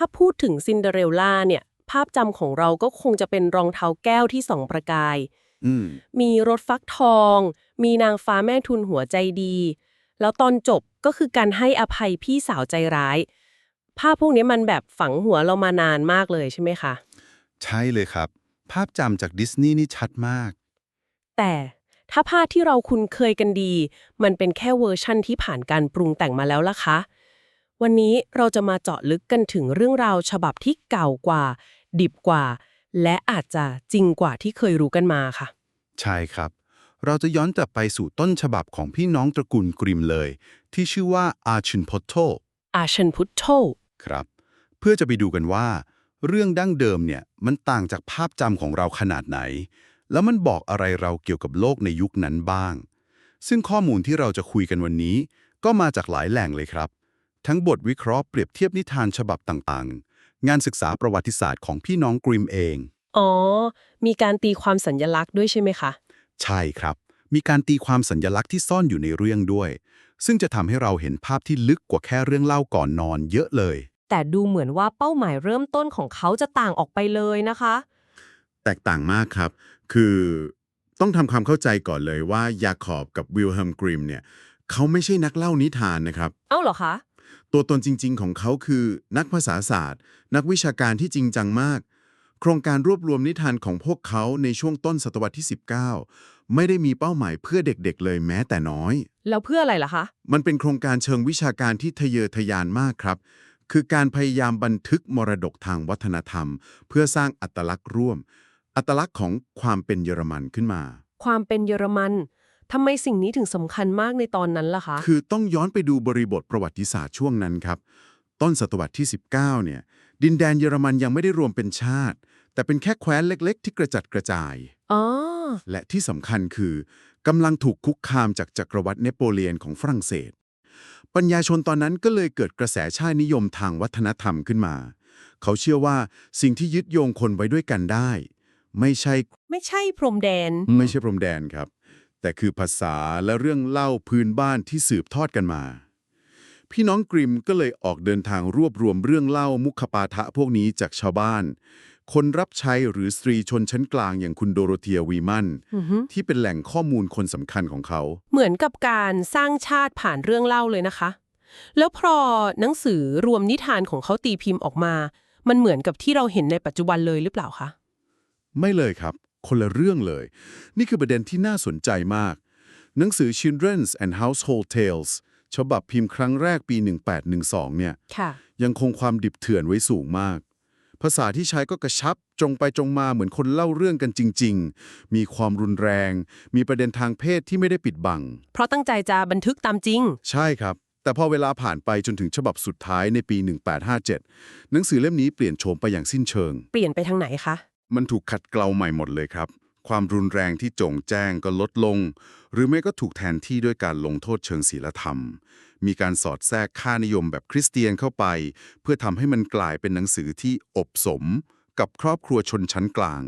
ถ้าพูดถึงซินเดอเรลล่าเนี่ย ภาพจำของเราก็คงจะเป็นรองเท้าแก้วที่ส่องประกายอืมมีรถฟักทอง มีนางฟ้าแม่ทุนหัวใจดี แล้วตอนจบก็คือการให้อภัยพี่สาวใจร้าย ภาพพวกนี้มันแบบฝังหัวเรามานานมากเลยใช่ไหมคะ ใช่เลยครับ ภาพจำจากดิสนีย์นี่ชัดมาก แต่ถ้าภาพที่เราคุ้นเคยกันดี มันเป็นแค่เวอร์ชั่นที่ผ่านการปรุงแต่งมาแล้วล่ะคะ วันนี้เราจะมาเจาะลึกกันถึงเรื่องราวฉบับที่เก่ากว่า ดิบกว่า และอาจจะจริงกว่าที่เคยรู้กันมาค่ะ ใช่ครับ เราจะย้อนกลับไปสู่ต้นฉบับของพี่น้องตระกูลกริมเลย ที่ชื่อว่าอาชินพอตโตอาชันพุทโธครับ เพื่อจะไปดูกันว่า เรื่องดั้งเดิมเนี่ยมันต่างจากภาพจำของเราขนาดไหน แล้วมันบอกอะไรเราเกี่ยวกับโลกในยุคนั้นบ้าง ซึ่งข้อมูลที่เราจะคุยกันวันนี้ ก็มาจากหลายแหล่งเลยครับ ทั้งบทวิเคราะห์เปรียบเทียบนิทานฉบับต่างๆ งานศึกษาประวัติศาสตร์ของพี่น้องกริมเอง อ๋อ มีการตีความสัญญลักษณ์ด้วยใช่ไหมคะ ใช่ครับ มีการตีความสัญญลักษณ์ที่ซ่อนอยู่ในเรื่องด้วย ซึ่งจะทำให้เราเห็นภาพที่ลึกกว่าแค่เรื่องเล่าก่อนนอนเยอะเลย แต่ดูเหมือนว่าเป้าหมายเริ่มต้นของเขาจะต่างออกไปเลยนะคะ แตกต่างมากครับ คือต้องทำความเข้าใจก่อนเลยว่ายาคอบกับวิลเฮมกริมเนี่ยเขาไม่ใช่นักเล่านิทานนะครับ เอ้าเหรอคะ ตัวตนจริง ๆ ของเขาคือ นักภาษาศาสตร์ นักวิชาการที่จริงจังมาก โครงการรวบรวมนิทานของพวกเขาในช่วงต้นศตวรรษที่ 19 ไม่ได้มีเป้าหมายเพื่อเด็กๆ เลยแม้แต่น้อย แล้วเพื่ออะไรล่ะคะ มันเป็นโครงการเชิงวิชาการที่ทะเยอทะยานมากครับ คือการพยายามบันทึกมรดกทางวัฒนธรรม เพื่อสร้างอัตลักษณ์ร่วม อัตลักษณ์ของความเป็นเยอรมันขึ้นมา ความเป็นเยอรมัน ทำไมสิ่งนี้ถึงสำคัญมากในตอนนั้นล่ะคะ คือต้องย้อนไปดูบริบทประวัติศาสตร์ช่วงนั้นครับ ต้นศตวรรษที่ 19 เนี่ย ดินแดนเยอรมันยังไม่ได้รวมเป็นชาติ แต่เป็นแค่แคว้นเล็ก ๆ ที่กระจัดกระจายอ๋อและที่สำคัญคือกำลังถูกคุกคามจากจักรวรรดิเนโปเลียนของฝรั่งเศส ปัญญาชนตอนนั้นก็เลยเกิดกระแสชาตินิยมทางวัฒนธรรมขึ้นมา เขาเชื่อว่าสิ่งที่ยึดโยงคนไว้ด้วยกันได้ ไม่ใช่ ไม่ใช่พรมแดน ไม่ใช่พรมแดนครับ แต่คือภาษาและเรื่องเล่าพื้นบ้านที่สืบทอดกันมา พี่น้องกริมก็เลยออกเดินทางรวบรวมเรื่องเล่ามุขปาฐะพวกนี้จากชาวบ้าน คนรับใช้หรือสตรีชนชั้นกลางอย่างคุณโดโรเธียวีมันอือฮึที่เป็นแหล่งข้อมูลคนสำคัญของเขา เหมือนกับการสร้างชาติผ่านเรื่องเล่าเลยนะคะ แล้วพอหนังสือรวมนิทานของเขาตีพิมพ์ออกมา มันเหมือนกับที่เราเห็นในปัจจุบันเลยหรือเปล่าคะไม่เลยครับ คนละเรื่องเลย นี่คือประเด็นที่น่าสนใจมาก หนังสือ Children's and Household Tales ฉบับพิมพ์ครั้งแรกปี 1812 เนี่ยค่ะยังคงความดิบเถื่อนไว้สูงมาก ภาษาที่ใช้ก็กระชับตรงไปตรงมาเหมือนคนเล่าเรื่องกันจริง ๆ มีความรุนแรง มีประเด็นทางเพศที่ไม่ได้ปิดบัง เพราะตั้งใจจะบันทึกตามจริง ใช่ครับ แต่พอเวลาผ่านไปจนถึงฉบับสุดท้ายในปี 1857 หนังสือเล่มนี้เปลี่ยนโฉมไปอย่างสิ้นเชิง เปลี่ยนไปทางไหนคะ มันถูกขัดเกลาใหม่หมดเลยครับ ความรุนแรงที่โจงแจ้งก็ลดลง หรือไม่ก็ถูกแทนที่ด้วยการลงโทษเชิงศีลธรรม มีการสอดแทรกค่านิยมแบบคริสเตียนเข้าไป เพื่อทำให้มันกลายเป็นหนังสือที่อบสม กับครอบครัวชนชั้นกลาง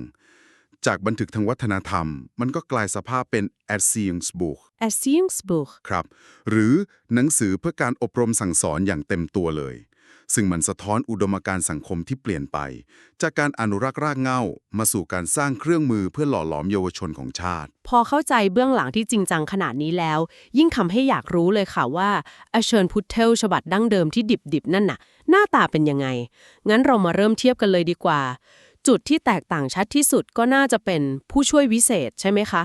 จากบันทึกทางวัฒนธรรม มันก็กลายสภาพเป็น Erziehungsbuch a s i e n g s b o o k ครับ หรือหนังสือเพื่อการอบรมสั่งสอนอย่างเต็มตัวเลย ซึ่งมันสะท้อนอุดมการณ์สังคมที่เปลี่ยนไป จากการอนุรักษ์รากเหง้า มาสู่การสร้างเครื่องมือเพื่อหล่อหลอมเยาวชนของชาติ พอเข้าใจเบื้องหลังที่จริงจังขนาดนี้แล้ว ยิ่งทำให้อยากรู้เลยค่ะว่าอเชิญพุทเทลฉบับดั้งเดิมที่ดิบๆนั่นน่ะ หน้าตาเป็นยังไง งั้นเรามาเริ่มเทียบกันเลยดีกว่า จุดที่แตกต่างชัดที่สุดก็น่าจะเป็นผู้ช่วยวิเศษใช่ไหมคะ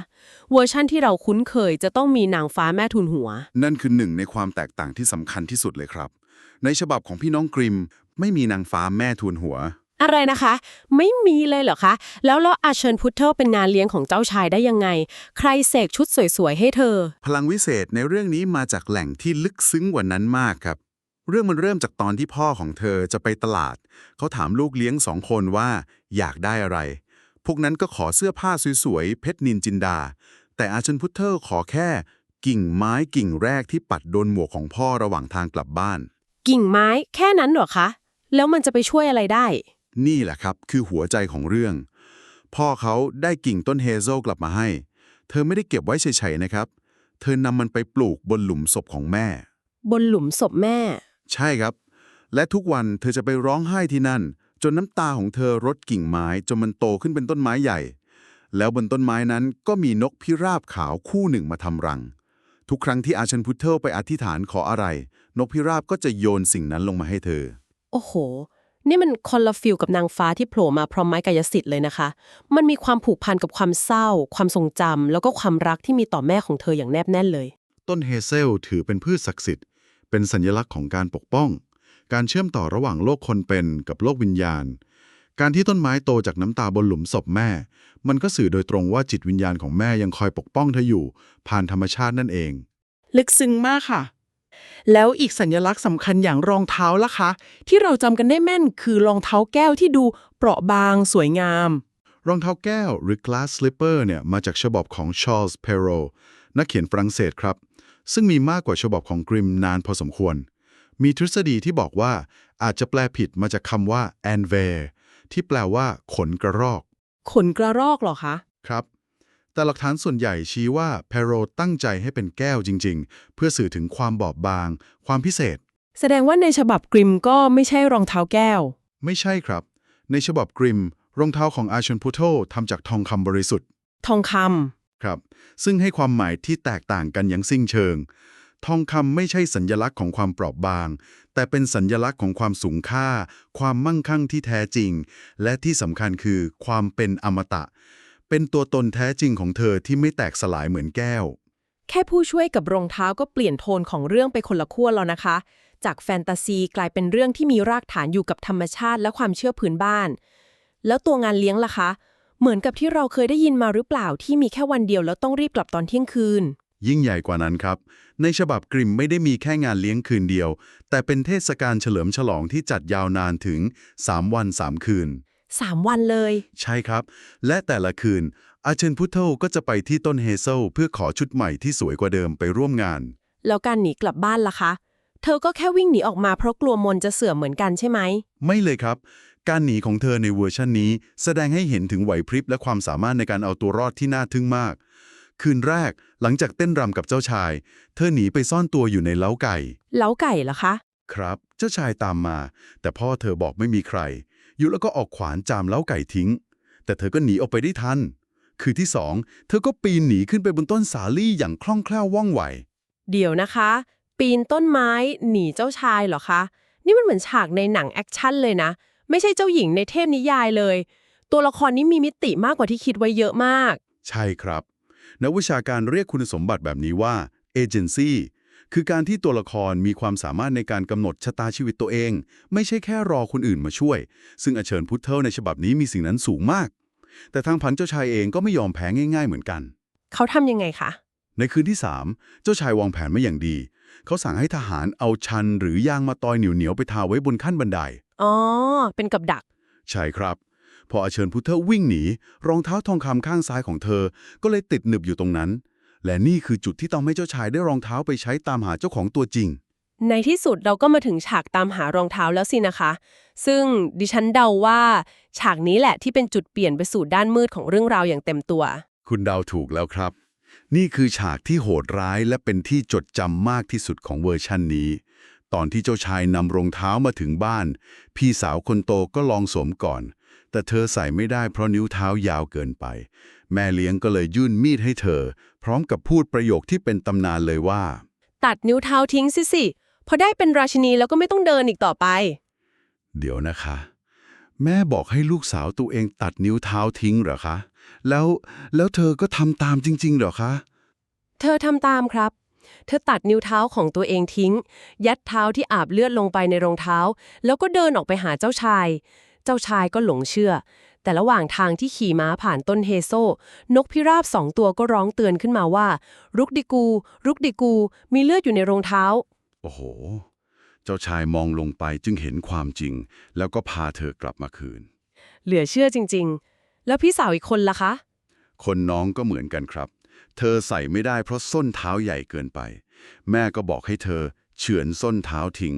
เวอร์ชั่นที่เราคุ้นเคยจะต้องมีนางฟ้าแม่ทุนหัว นั่นคือหนึ่งในความแตกต่างที่สำคัญที่สุดเลยครับ ในฉบับของพี่น้องกริม ไม่มีนางฟ้าแม่ทูลหัว อะไรนะคะ ไม่มีเลยเหรอคะ แล้วแล้วอาเชิญพุทเทลเป็นงานเลี้ยงของเจ้าชายได้ยังไง ใครเสกชุดสวยๆให้เธอ พลังวิเศษในเรื่องนี้มาจากแหล่งที่ลึกซึ้งกว่านั้นมากครับ เรื่องมันเริ่มจากตอนที่พ่อของเธอจะไปตลาด เขาถามลูกเลี้ยงสองคนว่า อยากได้อะไร พวกนั้นก็ขอเสื้อผ้าสวยๆเพชรนินจินดา แต่อาชันพุทเทอร์ขอแค่ กิ่งไม้กิ่งแรกที่ปัดโดนหมวกของพ่อระหว่างทางกลับบ้าน กิ่งไม้แค่นั้นเหรอคะ แล้วมันจะไปช่วยอะไรได้ นี่แหละครับคือหัวใจของเรื่อง พ่อเขาได้กิ่งต้นเฮเซลกลับมาให้ เธอไม่ได้เก็บไว้เฉยๆนะครับ เธอนำมันไปปลูกบนหลุมศพของแม่ บนหลุมศพแม่ ใช่ครับ และทุกวันเธอจะไปร้องไห้ที่นั่น จนน้ำตาของเธอรดกิ่งไม้จนมันโตขึ้นเป็นต้นไม้ใหญ่ แล้วบนต้นไม้นั้นก็มีนกพิราบขาวคู่หนึ่งมาทำรัง ทุกครั้งที่อาชันพุทเทิลไปอธิษฐานขออะไร นกพิราบก็จะโยนสิ่งนั้นลงมาให้เธอ โอ้โห นี่มันคนละฟิลกับนางฟ้าที่โผล่มาพร้อมไม้กายสิทธิ์เลยนะคะ มันมีความผูกพันกับความเศร้า ความทรงจำแล้วก็ความรักที่มีต่อแม่ของเธออย่างแนบแน่นเลย ต้นเฮเซลถือเป็นพืชศักดิ์สิทธิ์ เป็นสัญลักษณ์ของการปกป้อง การเชื่อมต่อระหว่างโลกคนเป็นกับโลกวิญญาณ การที่ต้นไม้โตจากน้ำตาบนหลุมศพแม่ มันก็สื่อโดยตรงว่าจิตวิญญาณของแม่ยังคอยปกป้องเธออยู่ ผ่านธรรมชาตินั่นเอง ลึกซึ้งมากค่ะ แล้วอีกสัญลักษณ์สำคัญอย่างรองเท้าล่ะคะ ที่เราจำกันได้แม่นคือรองเท้าแก้วที่ดูเปราะบางสวยงาม รองเท้าแก้วหรือ glass slipper เนี่ยมาจากฉบับของ Charles Perrault นักเขียนฝรั่งเศสครับ ซึ่งมีมากกว่าฉบับของกริมนานพอสมควร มีทฤษฎีที่บอกว่าอาจจะแปลผิดมาจากคำว่า anver ที่แปลว่า ขนกระรอก ขนกระรอกเหรอคะ ครับ แต่หลักฐานส่วนใหญ่ชี้ว่า Perrault ตั้งใจให้เป็นแก้วจริง ๆ เพื่อสื่อถึงความบอบบาง ความพิเศษ แสดงว่าในฉบับกริมก็ไม่ใช่รองเท้าแก้ว ไม่ใช่ครับ ในฉบับกริม รองเท้าของอาช n นพุโตทำจากทองคำบริสุทธิ์ ทองคครับ ซึ่งให้ความหมายที่แตกต่างกันอย่างสิ้นเชิง ทองคำไม่ใช่สัญญลักษณ์ของความเปราะบาง แต่เป็นสัญญลักษณ์ของความสูงค่า ความมั่งคั่งที่แท้จริง และที่สำคัญคือความเป็นอมตะ เป็นตัวตนแท้จริงของเธอที่ไม่แตกสลายเหมือนแก้ว แค่ผู้ช่วยกับรองเท้าก็เปลี่ยนโทนของเรื่องไปคนละขั้วแล้วนะคะ จากแฟนตาซีกลายเป็นเรื่องที่มีรากฐานอยู่กับธรรมชาติและความเชื่อพื้นบ้าน แล้วตัวงานเลี้ยงล่ะคะ เหมือนกับที่เราเคยได้ยินมาหรือเปล่าที่มีแค่วันเดียวแล้วต้องรีบกลับตอนเที่ยงคืน ยิ่งใหญ่กว่านั้นครับ ในฉบับกริมไม่ได้มีแค่งานเลี้ยงคืนเดียว แต่เป็นเทศกาลเฉลิมฉลองที่จัดยาวนานถึง 3 วัน 3 คืน 3 วันเลย ใช่ครับ และแต่ละคืน อาเชนพุทเทลก็จะไปที่ต้นเฮเซลเพื่อขอชุดใหม่ที่สวยกว่าเดิมไปร่วมงาน แล้วการหนีกลับบ้านล่ะคะ เธอก็แค่วิ่งหนีออกมาเพราะกลัวมนต์จะเสื่อมเหมือนกันใช่ไหม ไม่เลยครับ การหนีของเธอในเวอร์ชันนี้ แสดงให้เห็นถึงไหวพริบและความสามารถในการเอาตัวรอดที่น่าทึ่งมาก คืนแรกหลังจากเต้นรำกับเจ้าชาย เธอหนีไปซ่อนตัวอยู่ในเล้าไก่ เล้าไก่ล่ะคะ ครับ เจ้าชายตามมา แต่พ่อเธอบอกไม่มีใครอ ยู่แล้วก็ออกขวานจามเล้าไก่ทิ้ง แต่เธอก็หนีออกไปได้ทัน คือที่สองเธอก็ปีนหนีขึ้นไปบนต้นสาลี่อย่างคล่องแคล่วว่องไว เดี๋ยวนะคะ ปีนต้นไม้หนีเจ้าชายเหรอคะ นี่มันเหมือนฉากในหนังแอคชั่นเลยนะ ไม่ใช่เจ้าหญิงในเทพนิยายเลย ตัวละครนี้มีมิติมากกว่าที่คิดไว้เยอะมาก ใช่ครับ นักวิชาการเรียกคุณสมบัติแบบนี้ว่าเอเจนซี่ คือการที่ตัวละครมีความสามารถในการกำหนดชะตาชีวิตตัวเอง ไม่ใช่แค่รอคนอื่นมาช่วย ซึ่งอาเชิญพุทเทิลในฉบับนี้มีสิ่งนั้นสูงมาก แต่ทางพันเจ้าชายเองก็ไม่ยอมแพ้ง่ายๆเหมือนกัน เขาทำยังไงคะ ในคืนที่ 3 เจ้าชายวางแผนมาอย่างดี เขาสั่งให้ทหารเอาชันหรือยางมาตอยเหนียวๆไปทาไว้บนขั้นบันได อ๋อ เป็นกับดัก ใช่ครับ พออาเชิญพุทเทอร์วิ่งหนี รองเท้าทองคำข้างซ้ายของเธอ ก็เลยติดหนึบอยู่ตรงนั้น และนี่คือจุดที่ทำให้เจ้าชายได้รองเท้าไปใช้ตามหาเจ้าของตัวจริง ในที่สุดเราก็มาถึงฉากตามหารองเท้าแล้วสินะคะ ซึ่งดิฉันเดาว่า ฉากนี้แหละที่เป็นจุดเปลี่ยนไปสู่ด้านมืดของเรื่องราวอย่างเต็มตัว คุณเดาถูกแล้วครับ นี่คือฉากที่โหดร้ายและเป็นที่จดจำมากที่สุดของเวอร์ชั่นนี้ ตอนที่เจ้าชายนำรองเท้ามาถึงบ้าน พี่สาวคนโตก็ลองสวมก่อน แต่เธอใส่ไม่ได้เพราะนิ้วเท้ายาวเกินไป แม่เลี้ยงก็เลยยื่นมีดให้เธอ พร้อมกับพูดประโยคที่เป็นตำนานเลยว่า ตัดนิ้วเท้าทิ้งสิสิพอได้เป็นราชินีแล้วก็ไม่ต้องเดินอีกต่อไป เดี๋ยวนะคะ แม่บอกให้ลูกสาวตัวเองตัดนิ้วเท้าทิ้งเหรอคะ แล้วแล้วเธอก็ทำตามจริง ๆ เหรอคะ เธอทำตามครับ เธอตัดนิ้วเท้าของตัวเองทิ้ง ยัดเท้าที่อาบเลือดลงไปในรองเท้า แล้วก็เดินออกไปหาเจ้าชาย เจ้าชายก็หลงเชื่อ แต่ระหว่างทางที่ขี่ม้าผ่านต้นเฮโซ นกพิราบสองตัวก็ร้องเตือนขึ้นมาว่า รุกดิกู รุกดิกู มีเลือดอยู่ในรองเท้า โอ้โห เจ้าชายมองลงไปจึงเห็นความจริง แล้วก็พาเธอกลับมาคืน เหลือเชื่อจริง ๆ แล้วพี่สาวอีกคนล่ะคะ คนน้องก็เหมือนกันครับ เธอใส่ไม่ได้เพราะส้นเท้าใหญ่เกินไป แม่ก็บอกให้เธอเฉือนส้นเท้าทิ้ง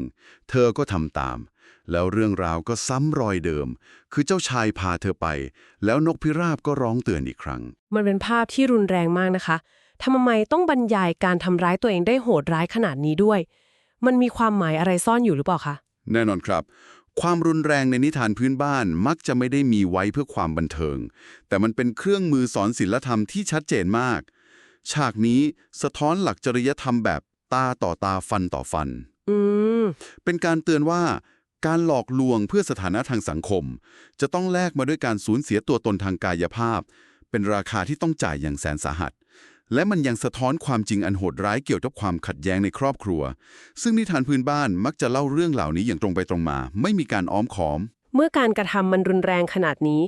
เธอก็ทำตาม แล้วเรื่องราวก็ซ้ำรอยเดิม คือเจ้าชายพาเธอไป แล้วนกพิราบก็ร้องเตือนอีกครั้ง มันเป็นภาพที่รุนแรงมากนะคะทำไมต้องบรรยายการทำร้ายตัวเองได้โหดร้ายขนาดนี้ด้วย มันมีความหมายอะไรซ่อนอยู่หรือเปล่าคะ แน่นอนครับ ความรุนแรงในนิทานพื้นบ้านมักจะไม่ได้มีไว้เพื่อความบันเทิง แต่มันเป็นเครื่องมือสอนศิลธรรมที่ชัดเจนมาก ฉากนี้สะท้อนหลักจริยธรรมแบบตาต่อตาฟันต่อฟัน อืม เป็นการเตือนว่า การหลอกลวงเพื่อสถานะทางสังคม จะต้องแลกมาด้วยการสูญเสียตัวตนทางกายภาพ เป็นราคาที่ต้องจ่ายอย่างแสนสาหัส และมันยังสะท้อนความจริงอันโหดร้ายเกี่ยวกับความขัดแย้งในครอบครัว ซึ่งนิทานพื้นบ้านมักจะเล่าเรื่องเหล่านี้อย่างตรงไปตรงมา ไม่มีการอ้อมค้อม เมื่อการกระทำมันรุนแรงขนาดนี้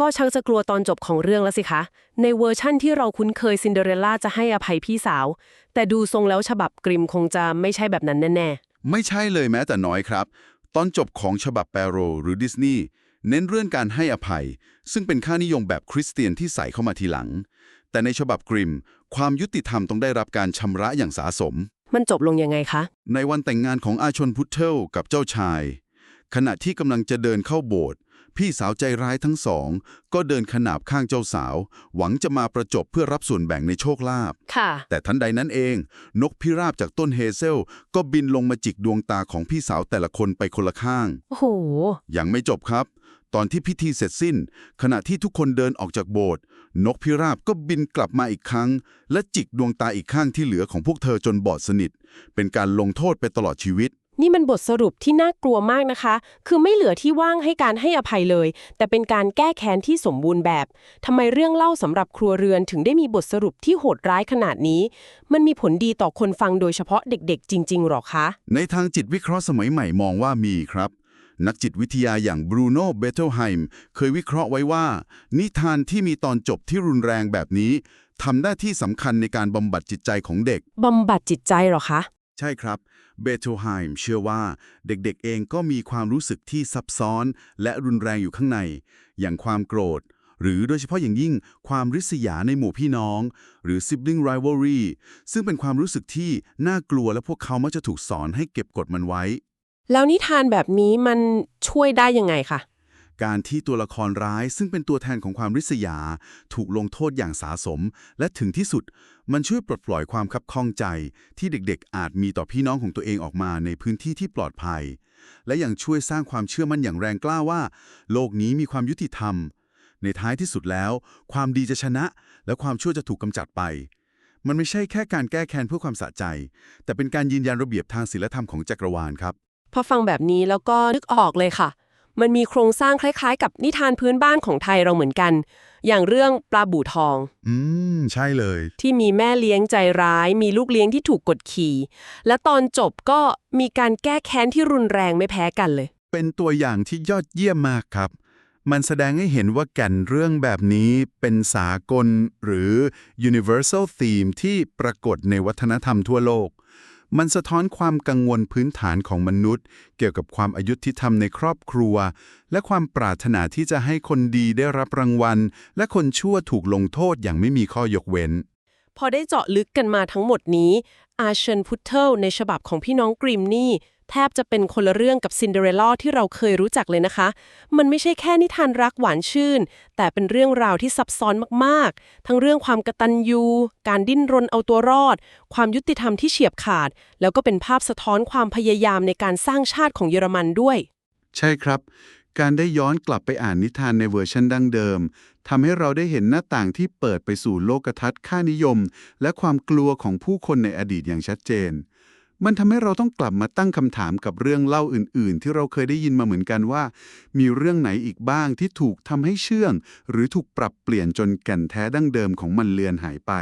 ก็ชักจะกลัวตอนจบของเรื่องแล้วสิคะ ในเวอร์ชั่นที่เราคุ้นเคยซินเดอเรลล่าจะให้อภัยพี่สาว แต่ดูทรงแล้วฉบับกริมคงจะไม่ใช่แบบนั้นแน่ไม่ใช่เลยแม้แต่น้อยครับ ตอนจบของฉบับแปโรหรือดิสนีย์เน้นเรื่องการให้อภัย ซึ่งเป็นค่านิยมแบบคริสเตียนที่ใส่เข้ามาทีหลัง แต่ในฉบับกริม ความยุติธรรมต้องได้รับการชำระอย่างสาสมๆมันจบลงยังไงคะ ในวันแต่งงานของอาชนพุทเทลกับเจ้าชาย ขณะที่กำลังจะเดินเข้าโบสถ์ พี่สาวใจร้ายทั้งสอง ก็เดินขนาบข้างเจ้าสาว หวังจะมาประจบเพื่อรับส่วนแบ่งในโชคลาภค่ะ แต่ทันใดนั้นเอง นกพิราบจากต้นเฮเซล ก็บินลงมาจิกดวงตาของพี่สาวแต่ละคนไปคนละข้าง โอ้โห ยังไม่จบครับ ตอนที่พิธีเสร็จสิ้น ขณะที่ทุกคนเดินออกจากโบสถ์นกพิราบก็บินกลับมาอีกครั้ง และจิกดวงตาอีกข้างที่เหลือของพวกเธอจนบอดสนิท เป็นการลงโทษไปตลอดชีวิต นี่มันบทสรุปที่น่ากลัวมากนะคะ คือไม่เหลือที่ว่างให้การให้อภัยเลย แต่เป็นการแก้แค้นที่สมบูรณ์แบบ ทำไมเรื่องเล่าสำหรับครัวเรือนถึงได้มีบทสรุปที่โหดร้ายขนาดนี้ มันมีผลดีต่อคนฟังโดยเฉพาะเด็กๆ จริง ๆ หรอคะ ในทางจิตวิเคราะห์สมัยใหม่มองว่ามีครับ นักจิตวิทยาอย่างบรูโน่เบเทลไฮม์เคยวิเคราะห์ไว้ว่า นิทานที่มีตอนจบที่รุนแรงแบบนี้ทำหน้าที่สำคัญในการบำบัดจิตใจของเด็ก บำบัดจิตใจเหรอคะ ใช่ครับ เบโธไฮม์เชื่อว่าเด็กๆเองก็มีความรู้สึกที่ซับซ้อนและรุนแรงอยู่ข้างใน อย่างความโกรธ หรือโดยเฉพาะอย่างยิ่งความริษยาในหมู่พี่น้อง หรือ sibling rivalry ซึ่งเป็นความรู้สึกที่น่ากลัวและพวกเขามักจะถูกสอนให้เก็บกดมันไว้ แล้วนิทานแบบนี้มันช่วยได้ยังไงคะ การที่ตัวละครร้ายซึ่งเป็นตัวแทนของความริษยา ถูกลงโทษอย่างสาสม และถึงที่สุด มันช่วยปลดปล่อยความคับข้องใจ ที่เด็กๆ อาจมีต่อพี่น้องของตัวเองออกมาในพื้นที่ที่ปลอดภัย และยังช่วยสร้างความเชื่อมั่นอย่างแรงกล้าว่า โลกนี้มีความยุติธรรม ในท้ายที่สุดแล้ว ความดีจะชนะ และความชั่วจะถูกกำจัดไปมันไม่ใช่แค่การแก้แค้นเพื่อความสะใจ แต่เป็นการยืนยันระเบียบทางศีลธรรมของจักรวาลครับ พอฟังแบบนี้แล้วก็นึกออกเลยค่ะ มันมีโครงสร้างคล้ายๆ กับนิทานพื้นบ้านของไทยเราเหมือนกัน อย่างเรื่องปลาบู่ทอง อืม ใช่เลย ที่มีแม่เลี้ยงใจร้าย มีลูกเลี้ยงที่ถูกกดขี่ และตอนจบก็มีการแก้แค้นที่รุนแรงไม่แพ้กันเลย เป็นตัวอย่างที่ยอดเยี่ยมมากครับ มันแสดงให้เห็นว่าแก่นเรื่องแบบนี้เป็นสากลหรือ universal theme ที่ปรากฏในวัฒนธรรมทั่วโลก มันสะท้อนความกังวลพื้นฐานของมนุษย์ เกี่ยวกับความอายุทิธรรมในครอบครัว และความปรารถนาที่จะให้คนดีได้รับรางวัล และคนชั่วถูกลงโทษอย่างไม่มีข้อยกเว้น พอได้เจาะลึกกันมาทั้งหมดนี้ อาเชนพุทเทิลในฉบับของพี่น้องกริมนี่ แทบจะเป็นคนละเรื่องกับซินเดอเรลล่าที่เราเคยรู้จักเลยนะคะ มันไม่ใช่แค่นิทานรักหวานชื่น แต่เป็นเรื่องราวที่ซับซ้อนมากๆ ทั้งเรื่องความกระตัญญูการดิ้นรนเอาตัวรอด ความยุติธรรมที่เฉียบขาด แล้วก็เป็นภาพสะท้อนความพยายามในการสร้างชาติของเยอรมันด้วย ใช่ครับ การได้ย้อนกลับไปอ่านนิทานในเวอร์ชันดั้งเดิมทำให้เราได้เห็นหน้าต่างที่เปิดไปสู่โลกทัศน์ค่านิยม และความกลัวของผู้คนในอดีตอย่างชัดเจน มันทำให้เราต้องกลับมาตั้งคำถามกับเรื่องเล่าอื่น ๆ ที่เราเคยได้ยินมาเหมือนกันว่า มีเรื่องไหนอีกบ้างที่ถูกทำให้เชื่อง หรือถูกปรับเปลี่ยนจนแก่นแท้ดั้งเดิมของมันเลือนหายไป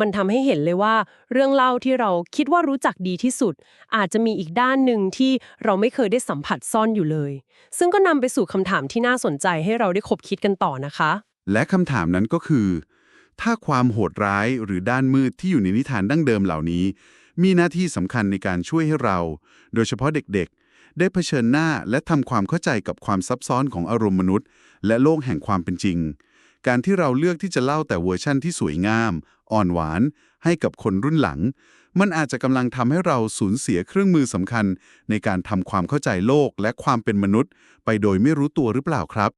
มันทำให้เห็นเลยว่า เรื่องเล่าที่เราคิดว่ารู้จักดีที่สุด อาจจะมีอีกด้านหนึ่งที่เราไม่เคยได้สัมผัสซ่อนอยู่เลย ซึ่งก็นำไปสู่คำถามที่น่าสนใจให้เราได้คบคิดกันต่อนะคะ และคำถามนั้นก็คือ ถ้าความโหดร้ายหรือด้านมืดที่อยู่ในนิทานดั้งเดิมเหล่านี้ มีหน้าที่สำคัญในการช่วยให้เรา โดยเฉพาะเด็กๆ ได้เผชิญหน้าและทำความเข้าใจกับความซับซ้อนของอารมณ์มนุษย์ และโลกแห่งความเป็นจริง การที่เราเลือกที่จะเล่าแต่เวอร์ชั่นที่สวยงาม อ่อนหวาน ให้กับคนรุ่นหลัง มันอาจจะกำลังทำให้เราสูญเสียเครื่องมือสำคัญ ในการทำความเข้าใจโลกและความเป็นมนุษย์ ไปโดยไม่รู้ตัวหรือเปล่าครับ